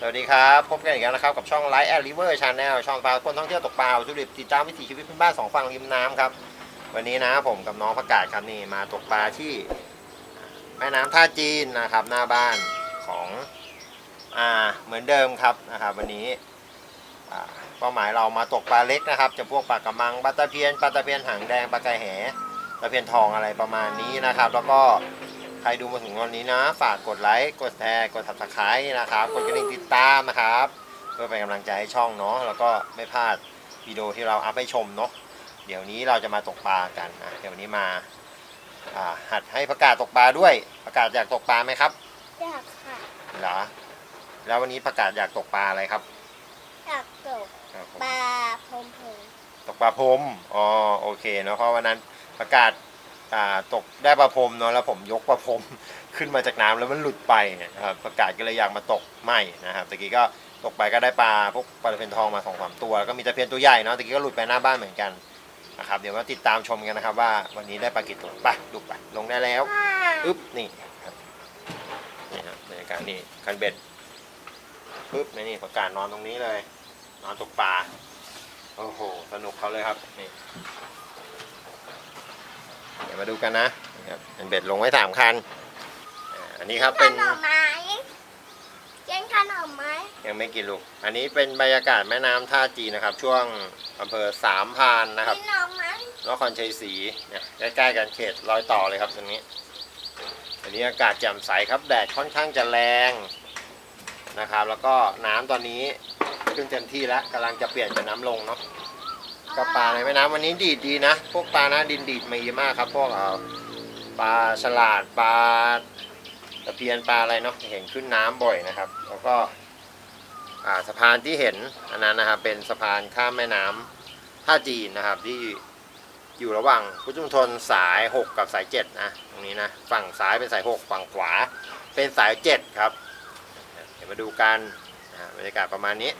สวัสดีครับ พบกันอีกแล้วนะครับ กับช่องไลฟ์แอ r ริเวอร์ชาแนลช่องปลาคนท่องเที่ยวตกปลาจุดิบติดตามวิถีชีวิตพื้นบ้านสองฝั่งริมน้ำครับ วันนี้นะผมกับน้องประกาศครับนี่มาตกปลาที่แม่น้ำท่าจีนนะครับ หน้าบ้านของอ่าเหมือนเดิมครับนะครับ วันนี้เป้าหมายเรามาตกปลาเล็กนะครับจะพวกปลากระมังปลาตะเพียนปลาตะเพียนหางแดงปลากระแหตะเพียนทองอะไรประมาณนี้นะครับ แล้วก็ ใครดูมาถึงวันนี้นะ ฝากกดไลค์ กดแชร์ กด subscribe นะครับ กดกระดิ่งติดตามนะครับ เพื่อเป็นกำลังใจให้ช่องเนาะ แล้วก็ไม่พลาดวิดีโอที่เราอัพให้ชมเนาะ เดี๋ยวนี้เราจะมาตกปลากันนะ เดี๋ยวนี้มาอ่าหัดให้ประกาศตกปลาด้วย ประกาศอยากตกปลาไหมครับ อยากค่ะเหรอ แล้ววันนี้ประกาศอยากตกปลาอะไรครับ อยากตกครับผมปลาพรมพงตกปลาพรมอ๋อ โอเคเนาะ เพราะวันนั้นประกาศ อ่าตกได้ปลาพรมเนาะแล้วผมยกปลาพรมขึ้นมาจากน้ำแล้วมันหลุดไปนะครับประกาศก็เลยอยากมาตกไม่นะครับตะกี้ก็ตกไปก็ได้ปลาพวกปลาตะเพียนทองมาสองสามตัวแล้วก็มีตะเพียนตัวใหญ่เนาะตะกี้ก็หลุดไปหน้าบ้านเหมือนกันนะครับเดี๋ยวมาติดตามชมกันนะครับ ว่าวันนี้ได้ปลากี่ตัวไปดูไปลงได้แล้วอึ๊บนี่ครับนี่ครับบรรยากาศนี่คันเบ็ดปึ๊บนี่นี่ประกาศนอนตรงนี้เลย นอนตกปลาโอ้โหสนุกเขาเลยครับนี่ เดี๋ยวมาดูกันนะนี่ครับเป็นเบ็ดลงไว้สามคันอ่าอันนี้ครับขเป็นนมไหมกินขนมไหมยังไม่กินลูก อันนี้เป็นบรรยากาศแม่น้ำท่าจีนนะครับ ช่วงอำเภอสามพรานนะครับ กินขนมไหมนครชัยศรีเนี่ยใกล้ๆกันเขตรอยต่อเลยครับตรงนี้อันนี้อากาศแจ่มใสครับแดดค่อนข้างจะแรงนะครับ แล้วก็น้ำตอนนี้ขึ้นเต็มที่แล้วกำลังจะเปลี่ยนเป็นน้ำลงเนาะ ก็ปลาในแม่น้ำวันนี้ดีดดีนะ พวกปลาหน้าดินดีดมาเยอะมากครับ พวกเอ่อปลาฉลาดปลาตะเพียนปลาอะไรเนาะเห็นขึ้นน้ำบ่อยนะครับ แล้วก็สะพานที่เห็นอันนั้นนะครับเป็นสะพานข้ามแม่น้ำท่าจีนนะครับที่อยู่ระหว่างพุทธมณฑลสาย 6 กับสาย7นะตรงนี้นะฝั่งซ้ายเป็นสาย 6 ฝั่งขวาเป็นสาย 7 ครับเดี๋ยวมาดูกันบรรยากาศประมาณนี้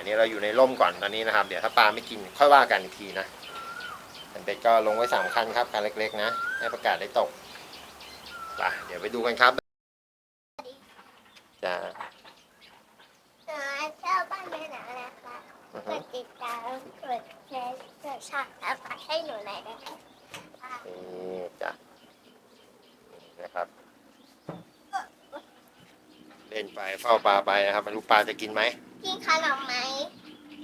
อันนี้เราอยู่ในร่มก่อนตอนนี้นะครับ เดี๋ยวถ้าปลาไม่กินค่อยว่ากันอีกทีนะอันเป็ดก็ลงไว้สามคันครับคันเล็กๆนะให้ประกาศได้ตกไปเดี๋ยวไปดูกันครับจะเออเที่ยวบ้านแม่หนานะคะอือกฮึดติดตามกดแชร์กดชักแล้วก็ให้หนูหน่อยนะคะนี่จ้ะนี่นะครับ เล่นไปเฝ้าปลาไปนะครับไม่รู้ปลาจะกินไหมกินขนมไหม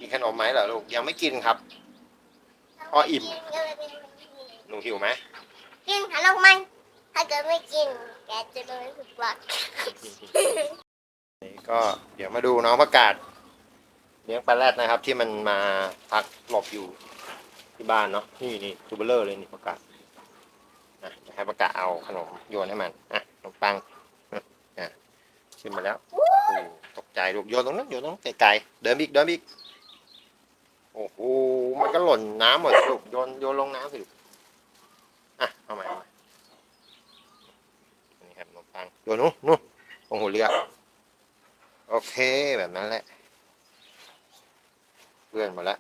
กินขนมไหมเหรอลูกยังไม่กินครับอ๋ออิ่มกินเลยหนูหิวไหมกินขนมไหมถ้าเกิดไม่กิน แกจะโดนถูกหลักนี่ก็เดี๋ยวมาดูน้องประกาศเลี้ยงปลาแรดนะครับ ที่มันมาพักหลบอยู่ที่บ้านเนาะนี่นี่ทูเบลเลอร์เลยนี่ประกาศนะจะให้ประกาศเอาขนมโยนให้มันอะขนมปังอะขึ้นมาแล้วโอ้ตกใจลูกโยนตรงนั้นโยนตรงนั้นไกลๆเดินอีกเดินอีก โอ้โห มันก็หล่นน้ำหมดลูกโยนโยนลงน้ำสิลูกอะเอาใหม่เอาใหม่นี่ครับนมปังโยนนู้นนู้นตรงหัวเรือโอเคแบบนั้นแหละเพื่อนหมดแล้ว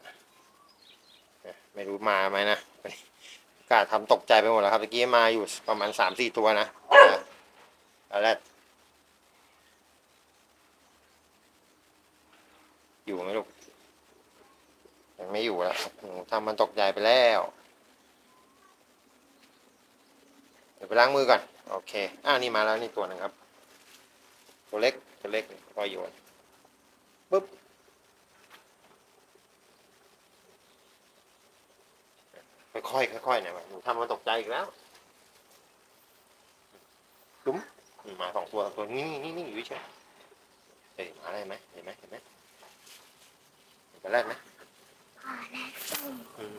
ไม่รู้มาไหมนะกาทำตกใจไปหมดแล้วครับเมื่อกี้มาอยู่ประมาณสามสี่ตัวนะตอนแรกอยู่ไหมลูก ยังไม่อยู่แล้วทำมันตกใจไปแล้ว เดี๋ยวไปล้างมือก่อน โอเคอ่าวนี่มาแล้วนี่ตัวหนึ่งครับ ตัวเล็ก ตัวเล็กก็โยนปุ๊บค่อยๆค่อยๆเนี่ยหนูทำมันตกใจอีกแล้วตุ้มมาสองตัวตัวนี่นี่นี่อยู่เฉยเฮ้ยมาได้ไหมเห็นไหมเห็นไหมเห็นไปแรกไหม พอแล้วส้ม อืม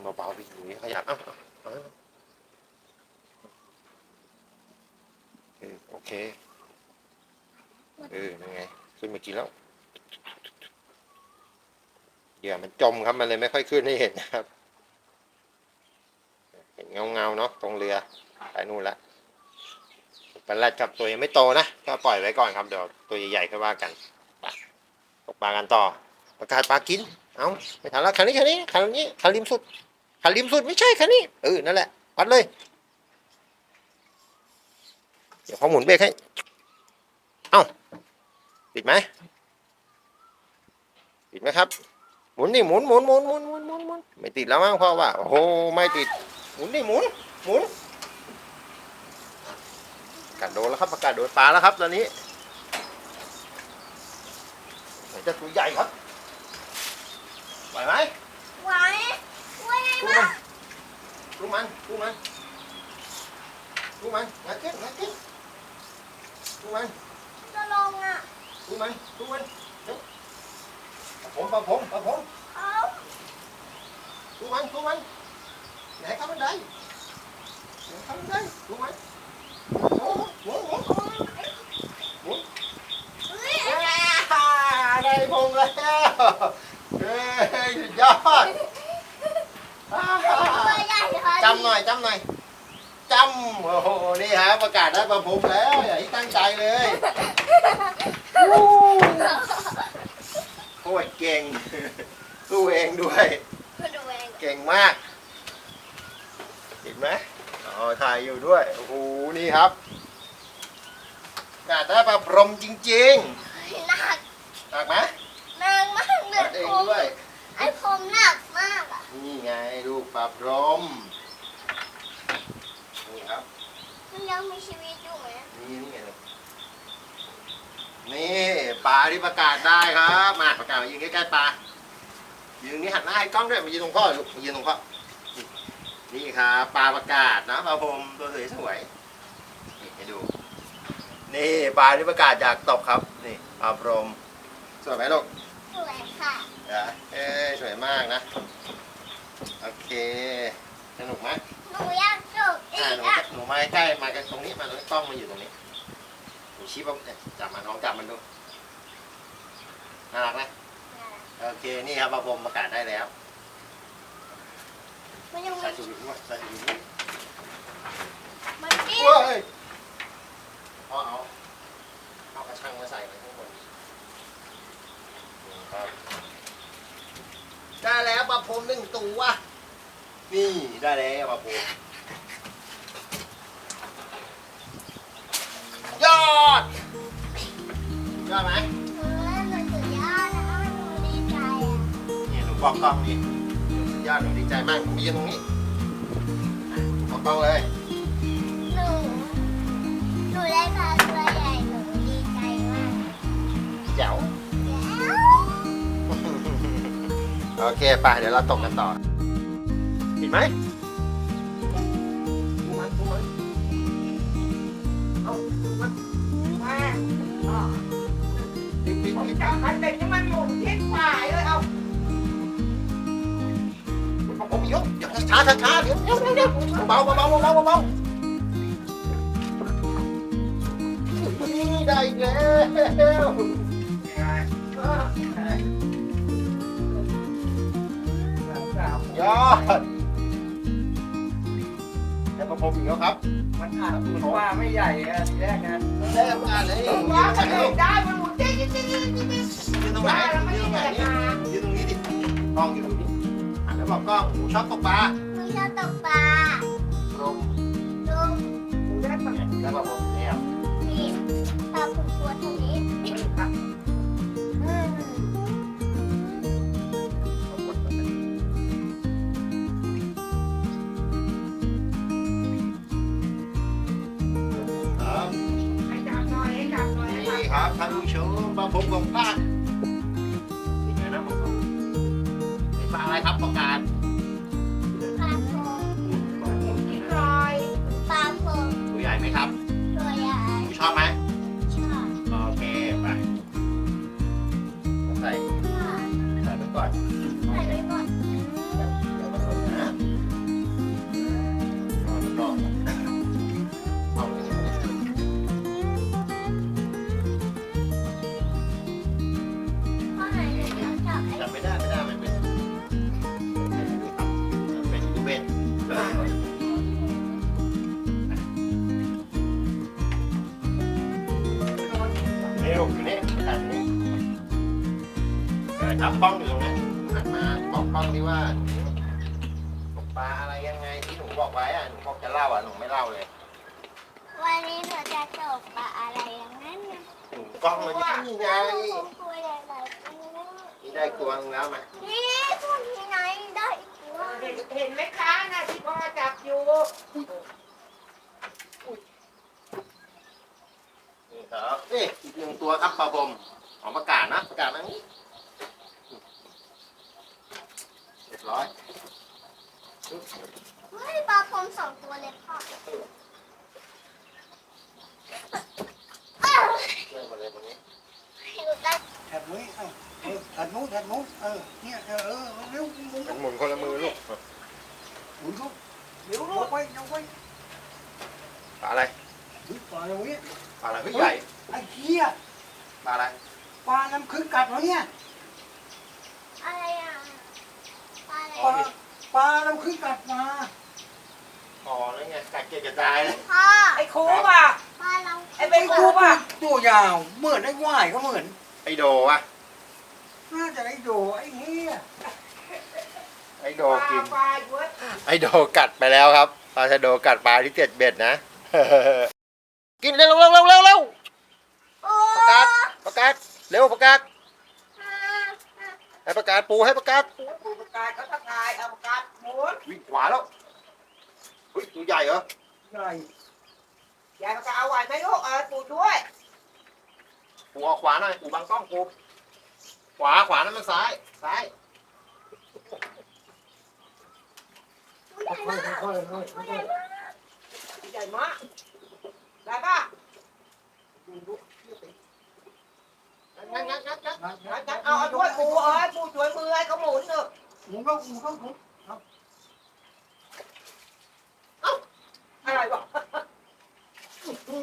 เบาๆพี่หนูขยับอ้าเอาเออโอเค เออยังไง ขึ้นมากินแล้วเหยื่อมันจมครับ มันเลยไม่ค่อยขึ้นให้เห็นนะครับ เห็นเงาเงาเนาะตรงเรือไปนู่นละปลาแรดครับตัวยังไม่โตนะ ก็ปล่อยไว้ก่อนครับ เดี๋ยวตัวใหญ่ๆค่อยว่ากันไปตกปลากันต่อ ประกาศปลากิน เอาไม่ทันแล้วคันนี้คันนี้คันนี้คันริมสุด คันริมสุดไม่ใช่คันนี้เออนั่นแหละวัดเลย เดี๋ยวพอหมุนเบรกให้ เอ้าติดไหมติดไหมครับหมุนนี่หมุนหมุนหมุนหมุนหมุนหมุนหมุนไม่ติดแล้วมั้งพ่อว่าโอ้โหไม่ติดหมุนนี่หมุนหมุนกัดโดนแล้วครับประกาศโดนปลาแล้วครับตอนนี้ไหนจะตัวใหญ่ครับไหวไหมไหว ไหวไงดูวะมันดูมันดูมันดูมันงัดขึ้นงัดขึ้นดูมันจะลงอะดูมันดูมันเร็วปะผมปำหน่อยจำหน่อยจำโอ้โหนี่ฮะประกาศได้ประพงแล้วอย่าให้ตั้งใจเลยโคตรเก่งสู้เองด้วยมาดูเองเก่งมากเห็นไหมอ๋อถ่ายอยู่ด้วยโอ้โหนี่ครับกาได้ปลาพรหมจริงหนักๆหนักไหมหนักมากเลหนัยกเองผมด้วย ไอ้ผมหนักมากอะ นี่ไงลูกปลาพรหมนี่ครับ มันยังมีชีวิตอยู่ไหมนี่นี่ไงลูกนี่ปลาที่ประกาศได้ครับมาประกาศมายืนใกล้ๆปลายืนตรงนี้หันหน้าให้กล้องด้วยมายืนตรงพ่อลูกมายืนตรงพ่อนี่ครับปลาประกาศนะปลาพรหมตัวสวยๆนี่ให้ดู นี่ปลาที่ประกาศอยากตกครับนี่ปลาพรหมสวยไหมลูกสวยค่ะอะเอ้ยสวยมากนะโอเคสนุกไหมห นูอยากจบอีอ่ากหนูอะหนูมาใกล้ๆมากันตรงนี้มาตรงนี้กล้องมาอยู่ตรงนี้หนูชี้ปั๊บเนี่ยจับมาน้องจับมันดูน่ารักไหมโอเคนี่ครับปลาพรมประกาศได้แล้วมันยังใส่มีชูวิทด้วยใส่ชูวิทด้วยมันดิ้นเว้ยเอาเอาเอากระชังมาใส่ไว้ข้างบนนี่ครับได้แล้วปลาพรมหนึ่งตัว นี่ได้แล้วปลาพรมยอดยอดไหมเออมันสุดยอดแล้วหนูดีใจอะนี่หนูบอกกล้องนี่สุดยอดหนูดีใจมากหนูยืนตรงนี้อะบอกกล้องเลยหนูหนูได้ปลาตัวใหญ่หนูดีใจมากแจ๋วแล้วโอเคไปเดี๋ยวเราตกกันต่อ เห็นไหมดูมันดูมันเอาดูมันมาติ๊กติ๊กผมติ๊กจับคันเด็กนี่มันหมุนทิศฝ่ายเลยเอาผมยกยกช้าช้าช้าเดี๋ยวเดี๋ยวเดี๋ยวเดี๋ยวเบาเบาเบาเบาเบานี่ได้อีกแล้วยอด แล้วก็ผมอีกแล้วครับ มันอาจหมุนว่าไม่ใหญ่อะทีแรกนะได้มาเลยว่าคันเด็กได้มันหมุนจิ๊กจิ๊กจิ๊กจิ๊กจิ๊กยืนตรงไหนได้แล้วไม่ยืนตรงไหนได้นี่มายืนตรงนี้ดิกล้องอยู่ตรงนี้อะแล้วบอกกล้องหนูชอบตกปลาหนูชอบตกปลาลงดูหมุนได้ปะเนี่ยแล้วบอก ท่านผู้ชมปลาผมของป้านี่ เออทับป้องอยู่ตรงนี้หันมาบอกป้องดีว่าตกปลาอะไรยังไงที่หนูบอกไว้อะหนูบอกจะเล่าอะหนูไม่เล่าเลยวันนี้หนูจะตกปลาอะไรอย่างนั้นนะหนูกล้องมันนี่ไงผมตัวใหญ่แบบนี้นี่ได้อีกตัวหนึงแล้วมานี่พวกนี้ไงได้อีกตัวเห็นเห็นไหมคะน่ะที่พ่อจับอยู่นี่ครับนี่อีกหนึ่งตัวครับปลาบมของประกาศนะประกาศนะนี้เรียบร้อยเฮ้ยปลาพรมสองตัวเลยพ่ออ้าวเรื่องมาเลยตรงนี้ หนูได้ แถบนี้เออเออแถบนู้นแถบนู้นเออเนี่ยเออเออเร็วหมุน มันหมุนคนละมือลูก หมุนลูก เดี๋ยว ย ลูก กไว้ยกไว้ ปลาอะไร หรือปลาอะไรเนี่ย ปลาอะไรเฮ้ยใหญ่ ไอ้เหี้ย ปลาอะไร ปลาน้ำคึงกัดวะเนี่ย อะไรอะปลาอะไร ปลา อะ ปลาน้ำคึงกัดมา อ๋อนั่นไงกัดเกล็ดกระจายเลย พ่อ ไอ้ครูป่ะ ปลาเรา ไอ้เป็นครูป่ะ ตัวยาวเหมือนไอ้ว่ายก็เหมือน ไอโดวะ น่าจะไอ้โดไอ้เหี้ย ไอโด ปลา กิน ปลาเยอะ ไอโดกัดไปแล้วครับ ปลาชะโดกัดปลาที่เจ็ดเบ็ดนะ กินเร็วเร็วเร็วเร็วเร็วโอ้ประกาศประกาศเร็วประกาศอ่าอ่าให้ประกาศปูให้ประกาศปูประกาศเขาทักทายเอาประกาศหมุนวิ่งขวาแล้วเฮ้ยตัวใหญ่เหรอใหญ่ยายประกาศเอาไหวไหมลูกเออปูด้วยปูออกขวาหน่อยปูบังกล้องปูขวาขวานั่นมันซ้ายซ้าย ตัวใหญ่มากค่อยๆค่อยๆค่อยใหญ่มากได้ป่ะงัดงัดงัดงัดๆนะงั้นงั้นเอาเอาด้วยปูเออปูช่วยมือให้เขาหมุนเถอะหมุนก็หมุนก็หมุนอะไรวะอื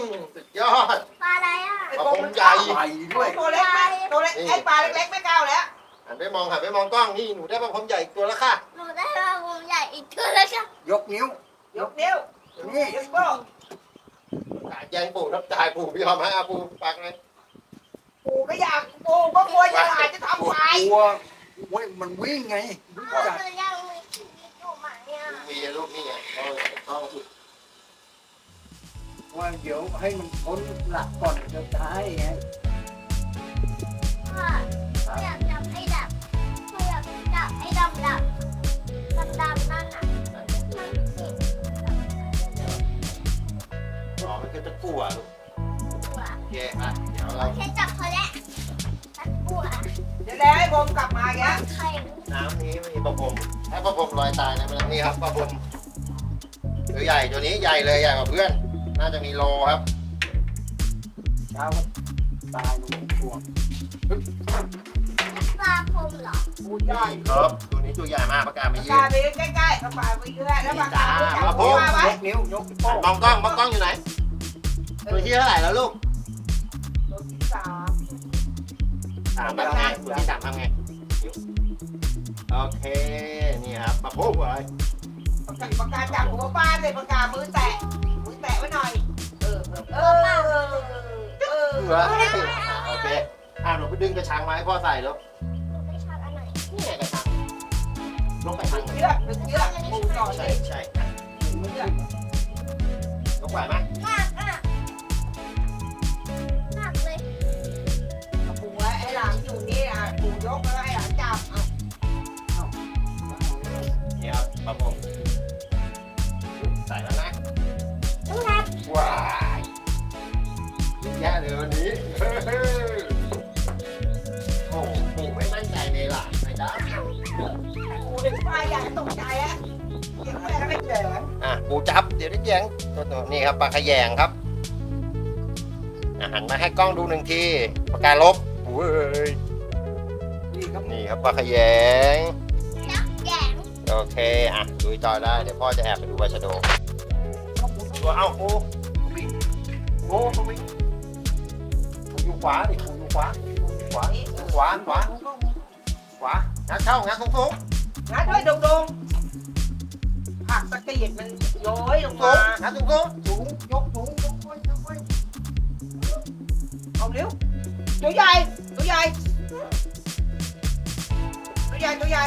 มสุดยอดปลาอะไรอะไอ้ปลาปูพมังนใหญ่ใหญ่ด้วยตัวเล็กไหมตัวเล็กไอ้ปลาเล็กๆไม่ก้าวแล้วหันไปมองหันไปมองกล้องนี่หนูได้ปลาพงใหญ่อีกตัวแล้วค่ะหนูได้ปลา พรมใหญ่อีกตัวแล้วจ้ะยกนิ้ว ยกนิ้วนี่ยกโป้งแย่งปูทับตายปูไม่ยอมให้อาปูปักเลยปูก็อยากปูก็กลัวจะหลานจะทำไฟตัวเว้ยมันวิ่งไงวิ่งพ่อจัดมันยังมีชีวิตอยู่ไหมอะมีลูกนี่ไงเอาต้องสุดว่าเดี๋ยวให้มันพ้นหลักก่อนจะตายไงพ่อไม่อยากจับไอ้ดับไม่อยากจับไอ้ดำดำ ดำดำนั่นน่ะมันสิอ๋อมันก็จะกลัวลูกกลัวโอเคอะเดี๋ยวเราแค่จับเขาแหละฉันกลัวเดี๋ยวแล้วให้ผมกลับมาอย่างเงี้ยใครน้ำนี้มีปลาพรมให้ปลาพรมลอยตายนะมันนี่ครับปลาพรมตัวใหญ่ตัวนี้ใหญ่เลยใหญ่กว่าเพื่อน น่าจะมีโลครับ เช้าตายลงตัว ปลาพรมเหรอปูใหญ่ครับตัวนี้ตัวใหญ่มากประกาศไม่ปากยืกานไปใกล้ๆเอาปากไปเรื่อยแล้วปากกาไปจับโอ้ปูโหมาไว้ยกนิ้วยกโป้งมองกล้องมองกล้องอยู่ไหน ตัวที่เท่าไหร่แล้วลูกตัวที่สามสามทำไงตัวที่สามทำไงโอเคนี่ครับปลาพรมเลยปากกาปากกาจับหัวปลาเลยปากกามือแตะมือแตะไว้หน่อยเออเออเออเออเออเหรอโอเคอะหนูไปดึงกระชังมาให้พ่อใส่แล้ว ลงไปทางเชือกดึงเชือกปูต่อใช่เลยใช่เชือกยกไหวไหมมากอะมากเลยปูไว้ไอ้หลังอยู่นี่อะปูยกแล้วไอ้หลังจับเอานี่ครับปลาพรมใส่แล้วนะต้องรับว้ายเยอะแย่เลยวันนี้ ตกใจอะเดี๋ยวแม่ก็ไม่เจออะปู่จับเดี๋ยวได้แยงตัวตัวนี่ครับปลาขยงครับอาหันมาให้กล้องดูหนึ่งทีปากกาลบโอ้ยนี่ครับนี่ครับปลาขยงนักแยงโอเคอะดูต่อได้เดี๋ยวพ่อจะแอบไปดูปลาชะโดเขาหมุนตัวเอ้าปูโอ้ปูวิ่งปูอยู่ขวาดิปูอยู่ขวาปูอยู่ขวาขวาขวาขวางัดเข้างัดสูงสู งงัดด้วยดงๆผักตะเกียบมันโย้อยลงสูมางงัดสูงสูงสูงยกสูงยกไว้ยกไว้เอาเร็วตัวใหญ่ตัวใหญ่ตัวใหญ่ตัวใหญ่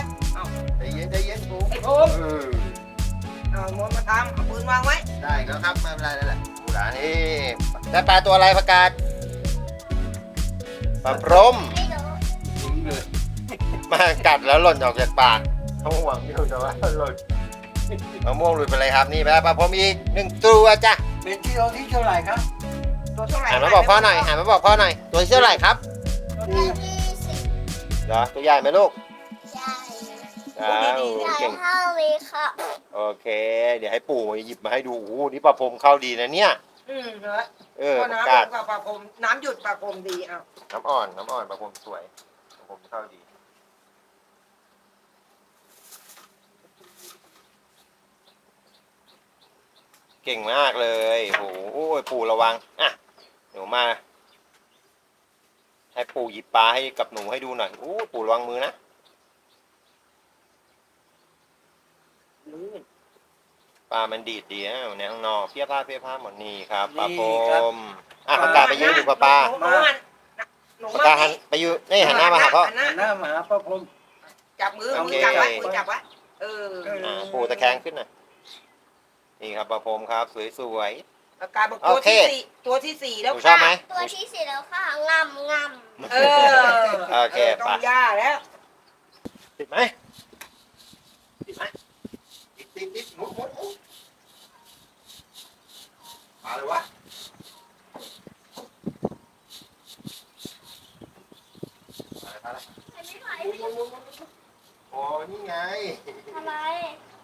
ใจเย็นใจเย็นปูไอ้โอมเออเอามวนมาทำเอาปืนวางไว้ได้อีกแล้วครับไม่เป็นไรนั่นแหละปูหลานนี่ได้ปลาตัวอะไรประกาศปลาพรมไม่รู้ มากัดแล้วหล่นออกจากปาก ต้องหวังอยู่แต่ว่าหล่นมะม่วงหลุดไปเลยครับนี่แม่ปลาผมอีกหนึ่งตัวจ้ะเป็นกิโลที่เท่าไหร่ครับตัวเท่าไหร่หันมาบอกพ่อหน่อยหันมาบอกพ่อหน่อย ตัวที่เท่าไหร่ครับตัวที่สิบเหรอตัวใหญ่ไหมลูกใหญ่อ้าวใหญ่เก่งเท่าเลยค่ะโอเค เดี๋ยวให้ปู่หยิบมาให้ดูโอ้โหนี่ปลาพรมเข้าดีนะเนี่ยอืมเหรอเออพอประน้ำกาศลงกับปลาพรมน้ำหยุดปลาพรมดีอะน้ำอ่อนน้ำอ่อนปลาพรมสวยปลาพรมเข้าดี ก่งมากเลยโอ้โหปู่ระวัง อะ หนูมา ให้ปู่หยิบปลาให้กับหนูให้ดูหน่อยโอ้ปู่ระวังมือนะปลามันดีดดีนะในข้างนอกเพี้ยผ้าเพี้ยผ้าหมดนี่ครับปลาพรมอะประกาศไปยืนอยู่กับปลาหนูหนูหันหนูประกาศหันไปอยู่นี่หันหน้ามาหาพ่อหันหน้าหน้ามาหาพระพรหมจับมือโอมืเคอจับไว้มือจับไว้เอออ่าปู่ตะแคงขึ้นหน่อย นี่ครับปลาพรมครับ สวยประกาศบอกตัวโอเค ที่สี่ตัวที่สี่ๆแล้วหนูชอบไหม ตัวที่สี่แล้วค่ะงำงำเออโอเคต้ไปองย่าแล้วติดไหมติดไหมติดติดติดหมุนหมุนหมุนมาเลยวะมาเลยมาเลยไม่ไหวหมุนหมุนหมุนหมุนโอ้นี่ไง ทำไม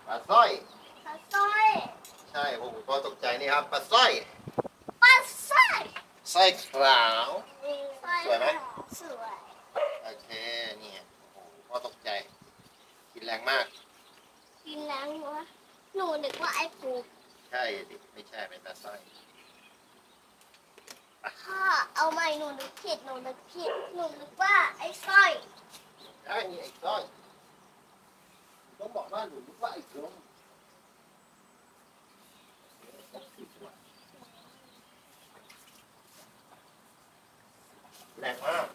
ปลาสร้อยปลาสร้อย ใช่ผมก็ตกใจนี่ครับปลาสร้อยปลาสร้อยสร้อยขาว สวยไหม สวยโอเคเนี่ยโอ้โหพ่อตกใจ กินแรงมาก กินแล้ววะหนูนึกว่าไอ้ปูใช่ดิไม่ใช่เป็นปลาสร้อยพ่อเอาใหม่หนูนึกผิดหนูนึกผิดหนูนึกว่าไอ้สร้อยใช่นี่ไอ้สร้อยต้องบอกว่าหนูนึกว่าไอ้กลม แรงมาก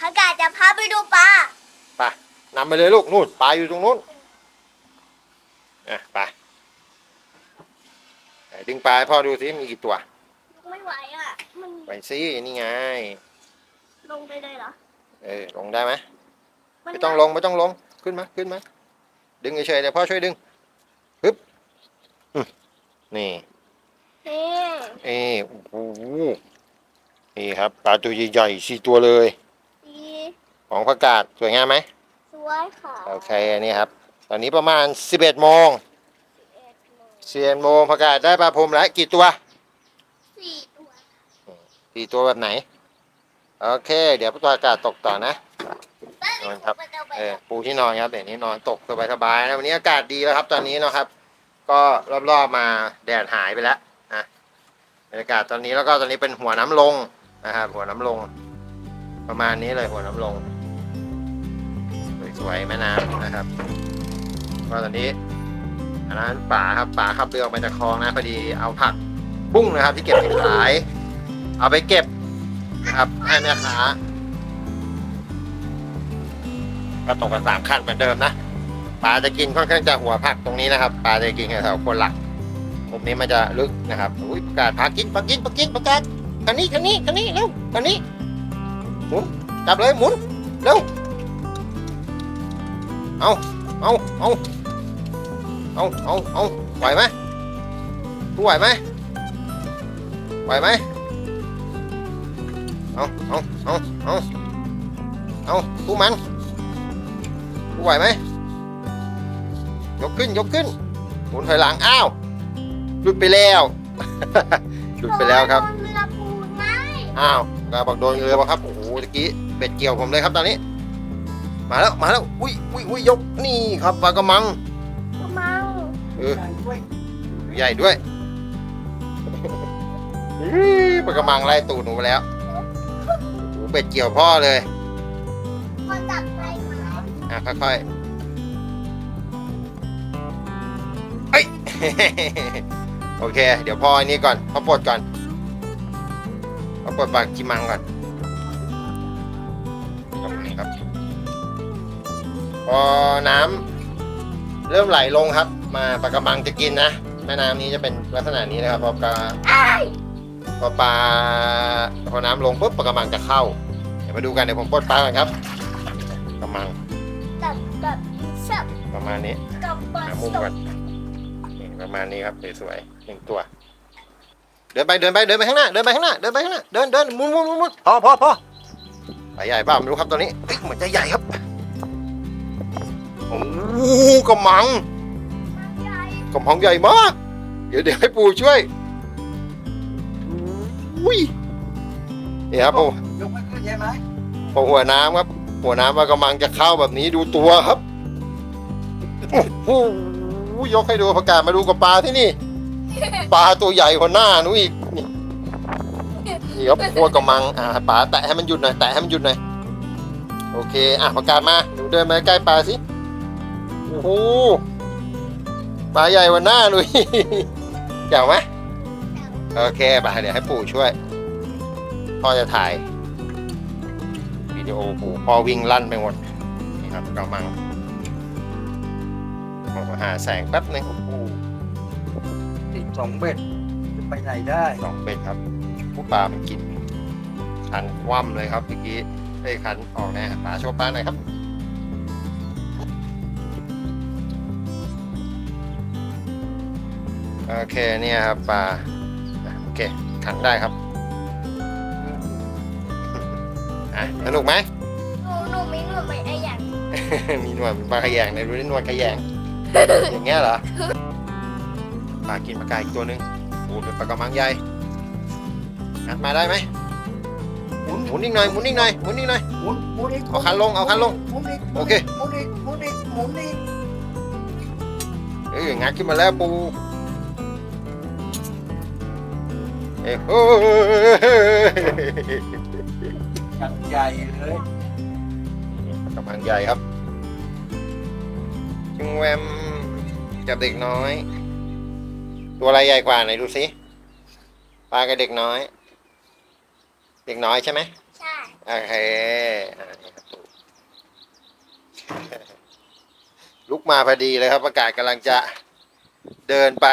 พระกาศจะพาไปดูปลาไปนำไปเลยลูกนู่นปลาอยู่ตรงนู้นอะไปไหนดึงปลาให้พ่อดูสิมีกี่ตัว ไม่ไหวอะ มันไปสินี่ไง ลงไปเลยเหรอ เออลงได้ไหมมันไม่ต้องลงไม่ต้องลงขึ้นมาขึ้นมาดึงเฉยๆเดี๋ยวพ่อช่วยดึงฮึบอืมนี่เฮ้ยเอ้โอ้โห นี่ครับปลาตัวใหญ่ๆสี่ตัวเลยดีของประกาศสวยงามไหมสวยค่ะโอเคนี่ครับ ตอนนี้ประมาณ 11โมงเอ็ดโมง11โมงประกาศได้ปลาพรมแล้วกี่ตัวสี่ตัวสี่ตัวแบบไหน โอเค เดี๋ยวประกาศตกต่อนะ นอนครับ เออปูที่นอนครับเดี๋ยวนี้นอนตกสบายๆนะวันนี้อากาศดีแล้วครับ ตอนนี้เนาะครับ ก็รอบๆมาแดดหายไปแล้วนะบรรยากาศตอนนี้แล้วก็ตอนนี้เป็นหัวน้ำลง นะครับหัวน้ำลง ประมาณนี้เลยหัวน้ำลง สวยๆแม่น้ำนะครับ ก็ตอนนี้อันนั้นป่าครับป่าขับเรือออกมาจากคลองนะพอดีเอาผักบุ้งนะครับ ที่เก็บไปขาย เอาไปเก็บนะครับให้แม่ค้าก็ตกกันสามขั้นเหมือนเดิมนะปลาจะกินค่อนข้างจะหัวผักตรงนี้นะครับปลาจะกินแถวคนหลักมุมนี้มันจะลึกนะครับอุ้ยประกาศพากินปลากินปลากินประกาศ คันนี้คันนี้คันนี้เร็วคันนี้หมุนจับเลยหมุนเร็วเอาเอาเอาเอาเอาเอาไหวไหมกูไหวไหมไหวไหมเอาเอาเอาเอาเอากูมันกูไหวไหมยกขึ้นยกขึ้นหมุนถอยหลังอ้าวหลุดไปแล้วหลุดไปแล้วครับ อ้าวกาบอกโดนเรือป่ะครับโอ้โหตะกี้เบ็ดเกี่ยวผมเลยครับตอนนี้ มาแล้วมาแล้วอุ้ยอุ้ยอุ้ยยกนี่ครับปลากระมังกระมังเออใหญ่ด้วยใหญ่ด้วยอื้อปลากระมังไล่ตูดหนูไปแล้วโอ้โหเบ็ดเกี่ยวพ่อเลยพอจับไปไหมอะค่อยๆเอ้ยโอเค เดี๋ยวพ่ออันนี้ก่อนพ่อปลดก่อน พ่อปลดปากกิมังก่อนตรงนี้ครับพอน้ำเริ่มไหลลงครับ มาปลากระมังจะกินนะแม่น้ำนี้จะเป็นลักษณะนี้นะครับพอปลาพอปลาพอน้ำลงปุ๊บปลากระมังจะเข้า เดี๋ยวมาดูกันเดี๋ยวผมปลดปลาก่อนครับกระมังประมาณนี้กับปลาหามุมสก่อดนนี่ประมาณนี้ครับสวยๆหนึ่งตัว เดินไปเดินไปเดินไปข้างหน้าเดินไปข้างหน้าเดินไปข้างหน้าเดินเดินหมุนหมุนหมุนหมุนพอพอพอปลาใหญ่เปล่าไม่รู้ครับตัวนี้เฮ้ยเหมือนจะใหญ่ครับโอ้โหกระมังใหญ่กระมังใหญ่มาก เดี๋ยวเดี๋ยวให้ปู่ช่วยอุ้ยนี่ครับปู่ยกไม่ขึ้นใช่ไหมพอหัวน้ำครับ หัวน้ำว่ากำลังจะเข้าแบบนี้ดูตัวครับโอ้โหยกให้ดูประกาศมาดูกับปลาที่นี่ ปลาตัวใหญ่กว่าหน้าหนูอีกนี่นี่ครับพวกกำมังอ่าปลาแตะให้มันหยุดหน่อยแตะให้มันหยุดหน่อยโอเคอะประกาศมาหนูเดินมาใกล้ปลาสิโอ้โหปลาใหญ่กว่าหน้าหนูอีกเจ๋วไหมโอเคไปเดี๋ยวให้ปู่ช่วยพ่อจะถ่ายวิดีโอโอ้โหพอวิ่งลั่นไปหมดนี่ครับกำมังออกมาหาแสงแป๊บนึงโอ้โห สองเบ็ดจะไปไหนได้สองเบ็ดครับผู้ปลามันกินคันคว่ำเลยครับเมื่อกี้ไอ้ยคันออกแน่ปลาโชว์ปลาหน่อยครับโอเคเนี่ยครับปลาอะโอเคขันได้ครับอะสนุกไหมหนูหนูมีหนูไม่ไอ้อย่างมีหนวดเป็นปลาขยงในรู้ได้หนวดขยงอย่างเงี้ยเหรอปลากินปลากายอีกตัวหนึงโอ้เป็นปลากระมังใหญ่งัดมาได้ไหมหมุนหมุนอีกหน่อยหมุนอีกหน่อยหมุนอีกหน่อยหมุนหมุนอีกเอาคันลงเอาคันลง หมุนอีกโอเค หมุนอีกหมุนอีกหมุนอีกเอองัดขึ้นมาแล้วปูเอ้ยโอ้ยอย่างใหญ่เลยปลากระมังใหญ่ครับจึงแวมกับเด็กน้อย ตัวอะไรใหญ่กว่าไหนดูสิปลากับเด็กน้อย เด็กน้อยใช่ไหมใช่โอเคอ่านี่ครับปู่ลุกมาพอดีเลยครับประกาศกำลังจะเดินไป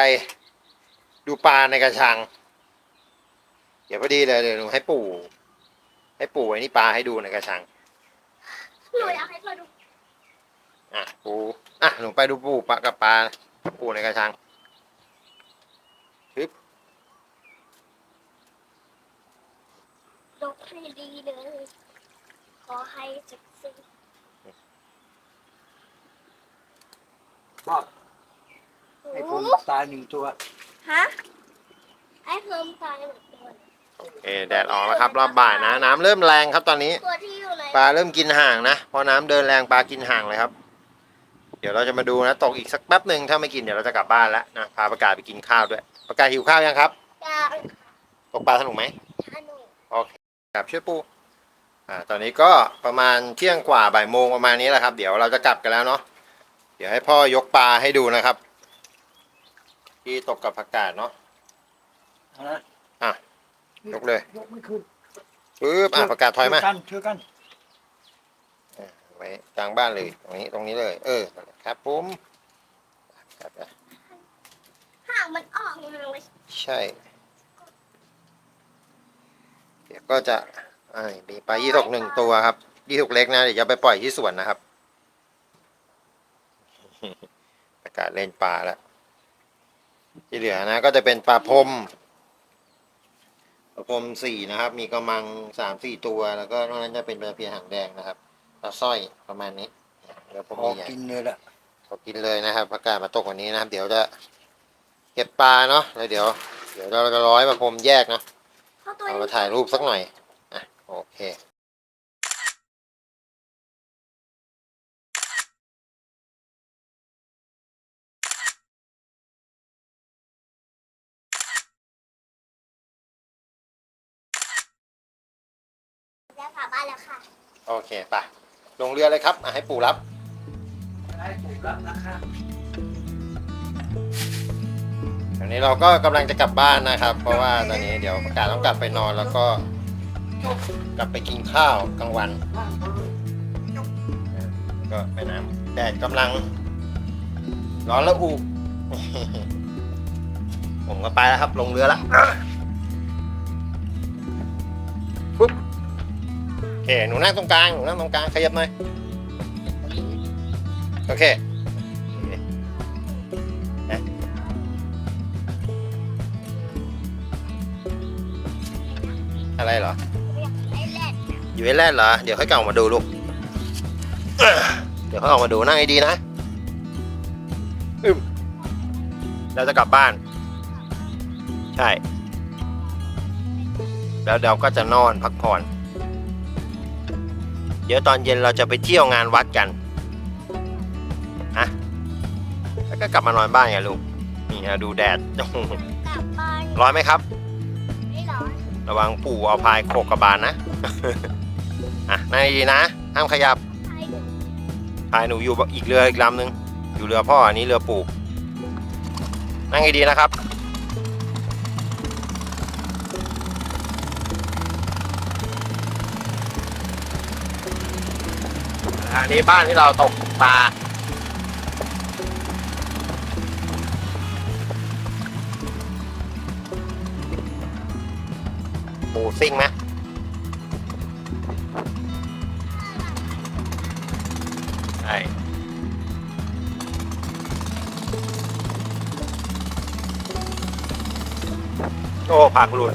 ดูปลาในกระชัง เดี๋ยวพอดีเลยเดี๋ยวหนูให้ปู่ ให้ปู่ไอ้นี่ปลาให้ดูในกระชังหนูอยากให้พ่อดูอะปู่อะหนูไปดูปู่ปลากับปลาปู่ในกระชัง ยกให้ดีเลย ขอให้เซ็กซี่บอกโอ้ให้โหผมตายหนึ่งตัว ฮะ ให้เพิ่มตายเหมือนกันเออแดดออกแล้วครับรอบบ่ายนะ น้ำเริ่มแรงครับตอนนี้ ตัวที่อยู่ในปลาเริ่มกินห่างนะ พอน้ำเดินแรงปลากินห่างเลยครับ เดี๋ยวเราจะมาดูนะ ตกอีกสักแป๊บหนึ่งถ้าไม่กินเดี๋ยวเราจะกลับบ้านแล้วนะพาประกาศไปกินข้าวด้วย ประกาศหิวข้าวยังครับ กลางตกปลาสนุกไหมขนุนโอเค ครับช่วยปูอ่าตอนนี้ก็ประมาณเที่ยงกว่าบ่ายโมงประมาณนี้แหละครับ เดี๋ยวเราจะกลับกันแล้วเนาะเดี๋ยวให้พ่อยกปลาให้ดูนะครับ ที่ตกกับผักกาดเนาะฮะยกเลยยกไม่ขึ้นปึ๊บอะผักกาดถอยมาช่วยกันช่วยกันไว้กลางบ้านเลยตรงนี้ตรงนี้เลย เออครับผมครับห่างมันออกมาเลยใช่ เดี๋ยวก็จะอ่ามีปลายี่สกหนึ่งตัวครับยี่สกเล็กนะเดี๋ยวจะไปปล่อยที่สวนนะครับประกาศเล่นปลาแล้วที่เหลือนะ ก็จะเป็นปลาพรมปลาพรมสี่นะครับ มีกระมังสามสี่ตัว แล้วก็นอกนั้นจะเป็นปลาเพียหางแดงนะครับปลาสร้อยประมาณนี้แล้วผมพอมีใหญ่กินเลยล่ะก็กินเลยนะครับประกาศมาตกวันนี้นะครับ เดี๋ยวจะเก็บปลาเนาะแล้วเดี๋ยว เดี๋ยวเราจะร้อยมาพรมแยกเนาะ เพราะตัวเอานี้มาถ่ายรูปสักหน่อย อะ โอเคจะกลับบ้านแล้วค่ะ โอเค ไป ลงเรือเลยครับ อะ ให้ปู่รับ ได้ผมรับนะครับ ตอนนี้เราก็กำลังจะกลับบ้านนะครับ เพราะว่าตอนนี้เดี๋ยวประกาศต้องกลับไปนอนแล้วก็กลับไปกินข้าวกลางวันก็ไปน้ำแดดกำลัง ร้อนล้วอูผมก็ไปแล้วครับ ลงเรือแล้วปุ๊บโอเค หนูนั่งตรงกลางหนูนั่งตรงกลางขยับหน่อยโอเค เหรอไอ้แรดอยู่ไอ้แรดเหรอ เดี๋ยวค่อยกลับออกมาดูลูกเอ้อเดี๋ยวค่อยออกมาดูนั่งให้ดีนะอึมเราจะกลับบ้าน ใช่ แล้วเราก็จะนอนพักผ่อน เดี๋ยวตอนเย็นเราจะไปเที่ยวงานวัดกันฮะแล้วก็กลับมานอนบ้านไงลูก นี่ฮะดูแดดกลับบ้านร้อนไหมครับไม่ ระวังปู่เอาพายโขกกระบาลนะ อะนั่งดีๆนะ ห้ามขยับ พายหนูอยู่อีกเรืออีกลำหนึ่งอยู่เรือพ่ออันนี้เรือปู่ นั่งให้ดีนะครับอันนี้บ้านที่เราตกปลา ปูซิ่งไหมใช่โอ้ผักหลุน